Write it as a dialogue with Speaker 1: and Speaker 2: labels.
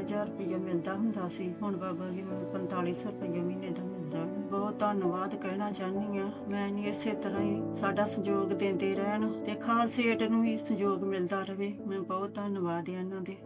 Speaker 1: 3000 ਰੁਪਏ ਮਿਲਦਾ ਹੁੰਦਾ ਸੀ। ਹੁਣ ਬਾਬਾ ਜੀ ਮੈਨੂੰ 4500 ਰੁਪਏ ਮਹੀਨੇ ਦਾ ਮਿਲਦਾ ਬਹੁਤ ਧੰਨਵਾਦ ਕਹਿਣਾ ਚਾਹੁੰਦੀ ਆ ਮੈਂ ਨਹੀਂ ਇਸੇ ਤਰ੍ਹਾਂ ਹੀ ਸਾਡਾ ਸਹਿਯੋਗ ਦਿੰਦੇ ਰਹਿਣ ਤੇ ਖਾਲਸੇਟ ਨੂੰ ਵੀ ਸਹਿਯੋਗ ਮਿਲਦਾ ਰਹੇ। ਮੈਂ ਬਹੁਤ ਧੰਨਵਾਦ ਆ ਇਹਨਾਂ ਦੇ।